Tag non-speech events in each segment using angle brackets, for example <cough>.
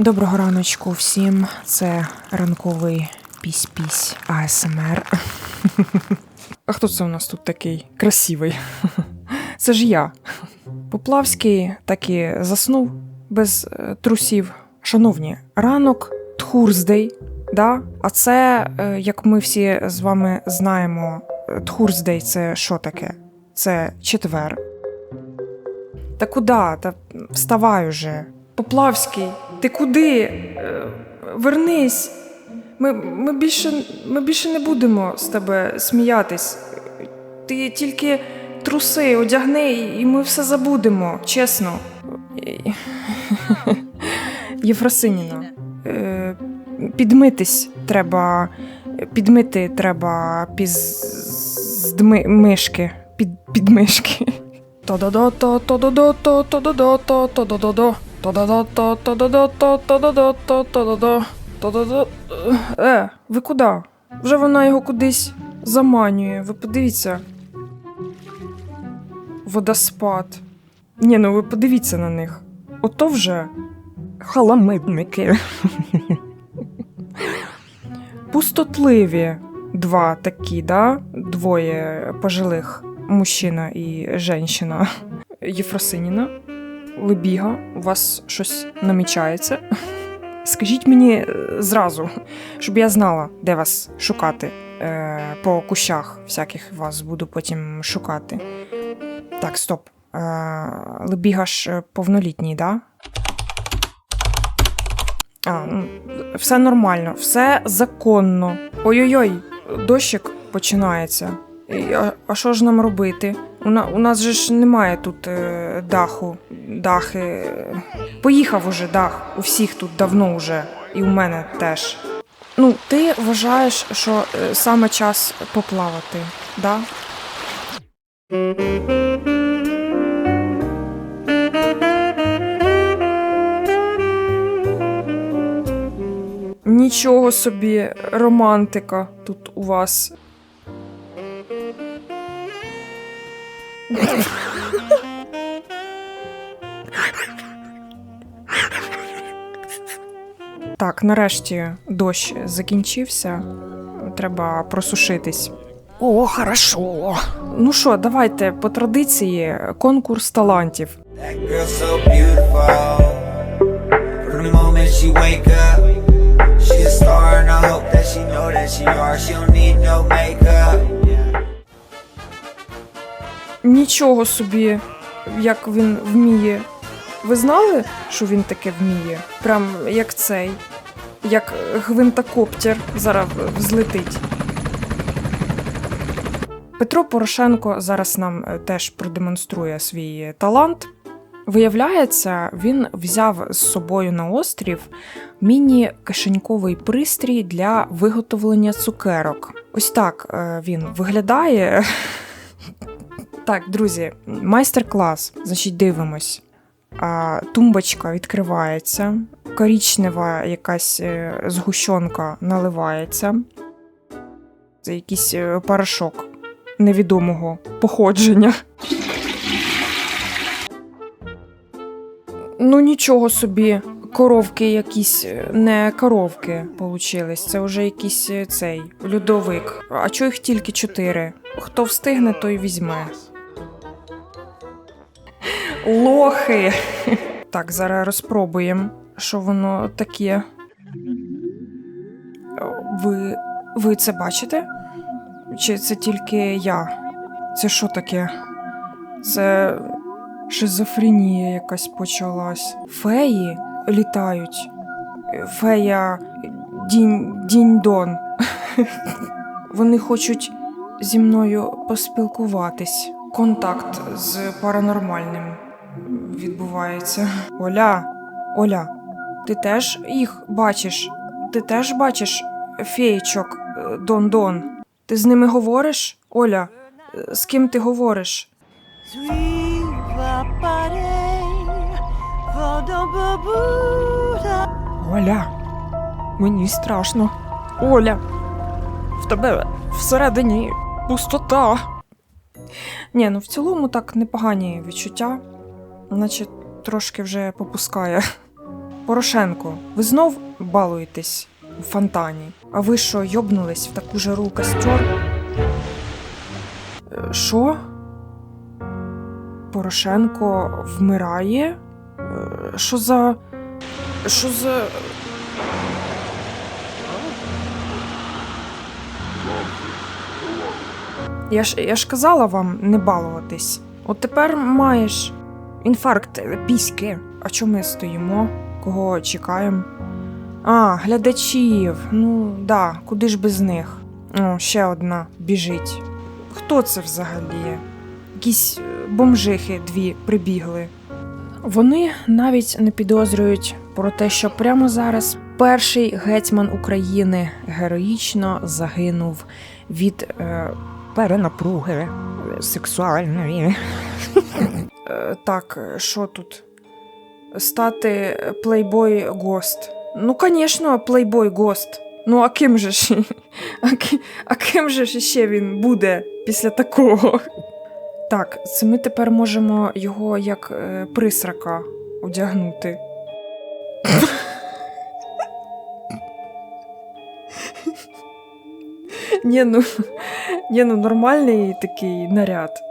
Доброго раночку всім. Це ранковий пісь-пісь АСМР. <laughs> А хто це у нас тут такий красивий? <laughs> Це ж я. Поплавський таки заснув без е, трусів. Шановні, ранок Тхурздей, да? А це, е, як ми всі з вами знаємо, е, Тхурздей це що таке? Це четвер. Та куди? Та вставай уже. Поплавський, ти куди? Е, Вернись. Ми, ми, більше, ми більше не будемо з тебе сміятись. Ти тільки труси одягни, і ми все забудемо, чесно. <laughs> Єфросиніна, е, підмитись треба. Підмити треба піздми мишки. Під, підмишки. То-до-до-то, то-до-до-то, то-до-до-то, то-до-до-до. Е, ви куди? Вже вона його кудись заманює. Ви подивіться. Водоспад. Ні, ну ви подивіться на них. Ото вже халамидники. Пустотливі два такі, да? Двоє пожилих мужчина і женщина. Єфросиніна, Лебіга, у вас щось намічається? Скажіть мені е, зразу, щоб я знала, де вас шукати. Е, по кущах всяких вас буду потім шукати. Так, стоп. Е, Лебіга ж повнолітній, да? А, ну, все нормально, все законно. Ой-ой-ой, дощик починається. А що ж нам робити? У, на, у нас же ж немає тут е, даху. Дахи. Поїхав уже дах. У всіх тут давно вже. І у мене теж. Ну, ти вважаєш, що е, саме час поплавати, да? Нічого собі, романтика тут у вас. Так, нарешті дощ закінчився. Треба просушитись. О, хорошо. Ну що, давайте по традиції конкурс талантів. That Нічого собі, як він вміє. Ви знали, що він таке вміє? Прям як цей, як гвинтокоптер зараз взлетить. Петро Порошенко зараз нам е, теж продемонструє свій талант. Виявляється, він взяв з собою на острів міні-кишеньковий пристрій для виготовлення цукерок. Ось так е, він виглядає. <laughs> Так, друзі, майстер-клас. Значить, дивимось. А, тумбочка відкривається, корічнева якась е, згущенка наливається. Це якийсь е, порошок невідомого походження. Ну, нічого собі, коровки якісь е, не коровки получились. Це вже якийсь цей льодовик. А чого їх тільки чотири? Хто встигне, той візьме. Лохи. Так, зараз розпробуємо, що воно таке. Ви. ви це бачите? Чи це тільки я? Це що таке? Це шизофренія якась почалась. Феї літають. Фея дінь, дінь-дон. Вони хочуть зі мною поспілкуватись. Контакт з паранормальним відбувається. Оля, Оля, ти теж їх бачиш? Ти теж бачиш феєчок е, Дон-Дон? Ти з ними говориш? Оля, е, з ким ти говориш? Оля, мені страшно. Оля, в тебе всередині пустота. Ні, ну в цілому так непогані відчуття, наче трошки вже попускає. Порошенко, ви знов балуєтесь у фонтані? А ви що, йобнулись в таку жару костер? Е, Що? Порошенко вмирає? Е, Що за. Що за. Я ж, я ж казала вам не балуватись. От тепер маєш інфаркт е, піськи. А чому ми стоїмо? Кого чекаємо? А, глядачів. Ну да, куди ж без них? О, ще одна біжить. Хто це взагалі? Якісь е, бомжихи дві прибігли. Вони навіть не підозрюють про те, що прямо зараз перший гетьман України героїчно загинув від е, Перенапруги сексуальної. Е, так, е, що тут? Стати плейбой гост. Ну, звісно, плейбой гост. Ну, а ким же ж? <laughs> А, ки- ким же ж ще він буде після такого? Так, це ми тепер можемо його як е, присрака одягнути. <laughs> Ні, ну, ну нормальний такий наряд.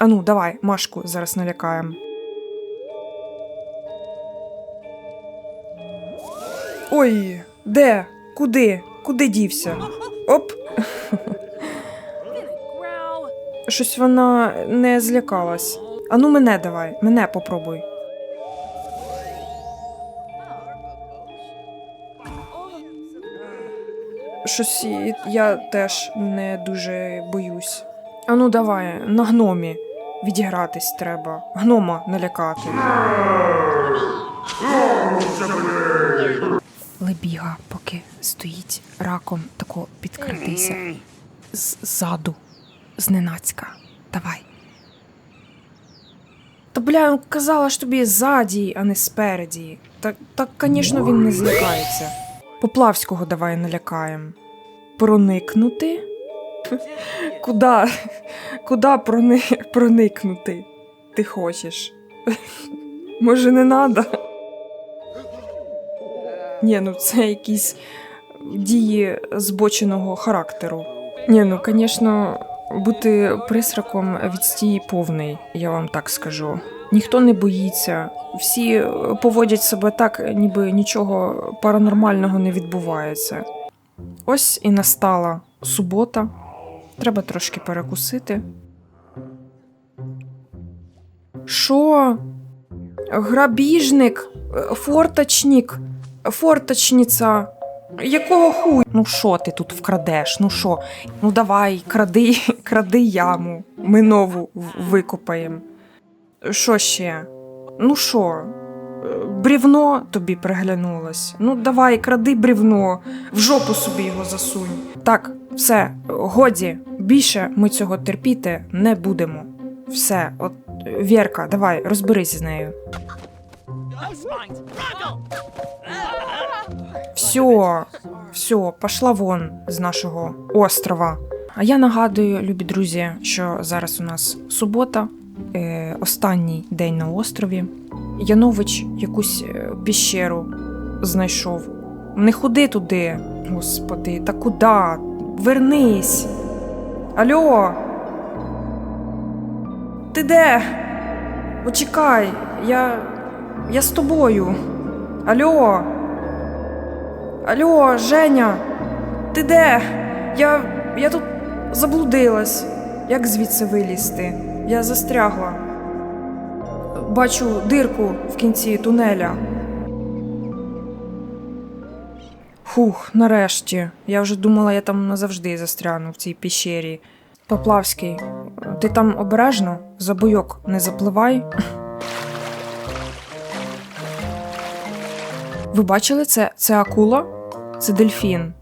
А ну, давай, Машку зараз налякаємо. Ой, де? Куди? Куди дівся? Оп. Щось вона не злякалась. А ну мене давай, мене попробуй. Щось я теж не дуже боюсь. А ну давай, на гномі відігратись треба. Гнома налякати. Лебіга, поки стоїть раком, тако підкритися. Ззаду, зненацька. Давай. Та бля, ну, казала ж тобі ззаді, а не спереді. Так, так, звісно, він не злякається. Поплавського давай налякаємо. Проникнути? Куда? Куда прони... проникнути? Ти хочеш? Може, не надо? Ні, ну це якісь дії збоченого характеру. Ні, ну, звісно, бути присраком відстій повний, я вам так скажу. Ніхто не боїться, всі поводять себе так, ніби нічого паранормального не відбувається. Ось і настала субота. Треба трошки перекусити. Що? Грабіжник, форточник, форточниця. Якого хуй? Ну що ти тут вкрадеш? Ну що? Ну давай, кради, <laughs> кради яму. Ми нову викопаємо. Що ще? Ну що? Брівно тобі приглянулось. Ну давай, кради брівно, в жопу собі його засунь. Так, все, годі, більше ми цього терпіти не будемо. Все, от Вірка, давай, розберись з нею. Все, все, пошла вон з нашого острова. А я нагадую, любі друзі, що зараз у нас субота, е, останній день на острові. Янович якусь е, піщеру знайшов. Не ходи туди, господи, та куди? Вернись. Алло. Ти де? Почекай, я. Я з тобою. Алло. Алло, Женя, ти де? Я. я тут заблудилась. Як звідси вилізти? Я застрягла. Бачу дирку в кінці тунеля. Фух, нарешті. Я вже думала, я там назавжди застряну в цій піщері. Поплавський, ти там обережно, за бойок не запливай. Ви бачили це? Це акула? Це дельфін.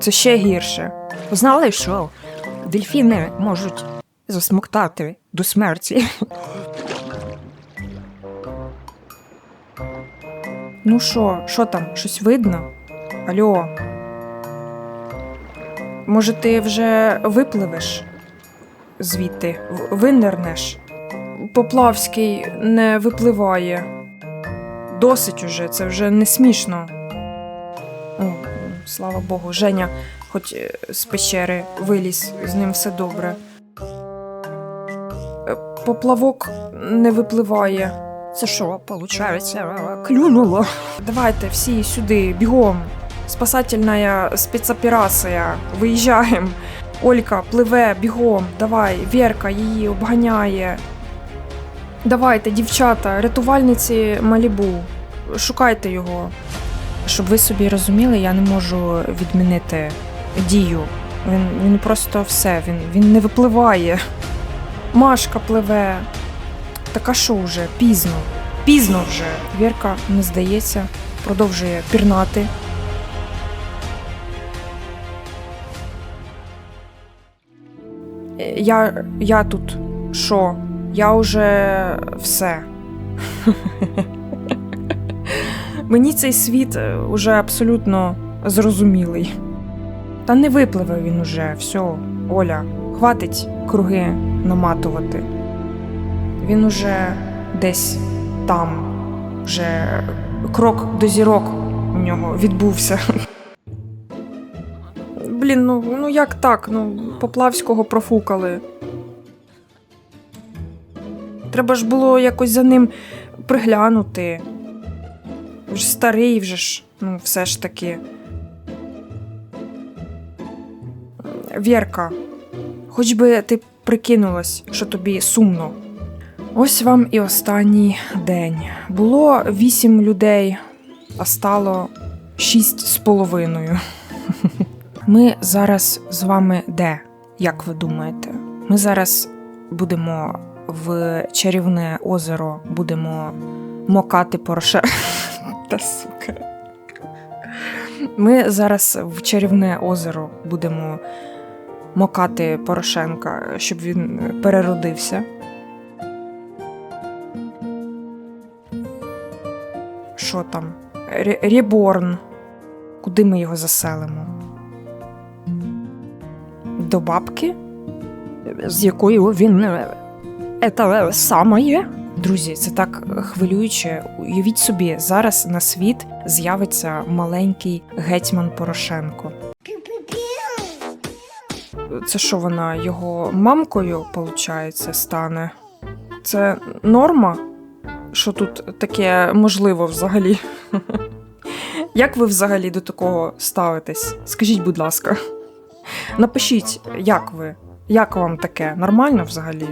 Це ще гірше. Знали, що дельфіни можуть засмоктати до смерті. Ну що, що там, щось видно? Алло. Може, ти вже випливеш звідти, винирнеш? Поплавський не випливає. досить уже, це вже не смішно. О, слава Богу, Женя, хоч е, з пещери виліз, з ним все добре. Е, Поплавок не випливає. Це що, виходить, клюнуло? Давайте всі сюди, бігом. Спасательна спецоперація. Виїжджаємо. Олька пливе, бігом. Давай, Вірка її обганяє. Давайте, дівчата, рятувальниці Малібу. Шукайте його. Щоб ви собі розуміли, я не можу відмінити дію. Він, він просто все, він, він не випливає. Машка пливе. Така що вже, пізно. Пізно вже. Вірка не здається, продовжує пірнати. Я, я тут. Що? Я уже все. Мені цей світ е, уже абсолютно зрозумілий. Та не випливе він уже, все, Оля, хватить круги наматувати. Він уже десь там, вже крок до зірок у нього відбувся. Блін, ну, ну як так? Ну, Поплавського профукали. Треба ж було якось за ним приглянути. Вже старий вже ж, ну, все ж таки. Вірка, хоч би ти прикинулась, що тобі сумно. Ось вам і останній день. Було вісім людей, а стало шість з половиною. Ми зараз з вами де? Як ви думаєте? Ми зараз будемо в чарівне озеро, будемо мокати Порше. <laughs> Та сука. Ми зараз в чарівне озеро будемо мокати Порошенка, щоб він переродився. Що там? Ре- Реборн. Куди ми його заселимо? До бабки? З якою він е, це саме є? Друзі, це так хвилююче. Уявіть собі, зараз на світ з'явиться маленький гетьман Порошенко. Це що вона його мамкою, виходить, стане? Це норма? Що тут таке можливо взагалі? <laughs> Як ви взагалі до такого ставитесь? Скажіть, будь ласка. Напишіть, як ви? Як вам таке? Нормально взагалі?